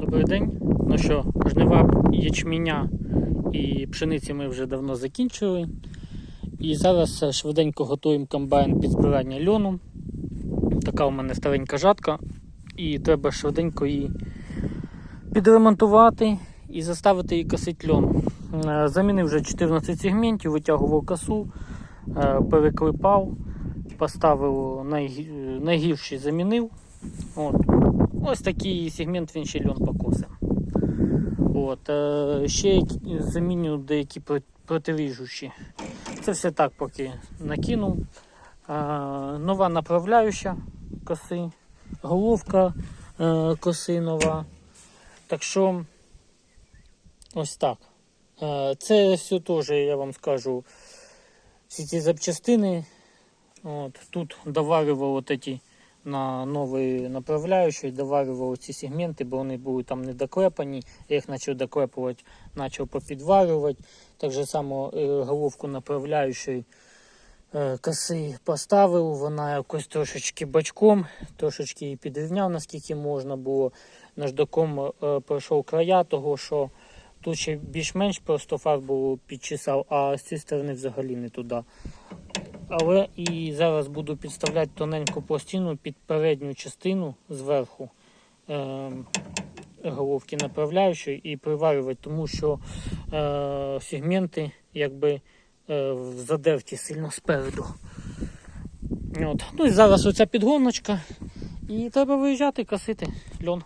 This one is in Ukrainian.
Добрий день. Ну що, жнива ячменя і пшениці ми вже давно закінчили. І зараз е, швиденько готуємо комбайн під збирання льону. Така у мене старенька жатка. І треба швиденько її підремонтувати і заставити її косити льон. Е, Замінив вже 14 сегментів, витягував косу, е, переклепав, поставив найгірший замінив. От. Ось такий сегмент він ще льон покосе. От, е, ще заміню деякі про- протиріжучі. Це все так поки накинув. Е, нова направляюча коси, головка е, коси нова. Так що ось так. Це все теж, я вам скажу, всі ці запчастини. От, тут доварював от эти на новий направляючий, доварював ці сегменти, бо вони були там не доклепані. Я їх почав доклепувати, почав попідварювати. Так же само е, головку направляючої е, коси поставив, вона якось трошечки бачком, трошечки її підрівняв, наскільки можна було. Наждаком е, пройшов края того, що тут ще більш-менш просто фарбу підчесав, а з цієї сторони взагалі не туди. Але і зараз буду підставляти тоненьку пластину під передню частину зверху е, головки направляючої і приварювати, тому що е, сегменти якби е, задерті сильно спереду. От. Ну і зараз оця підгоночка. І треба виїжджати, косити льон.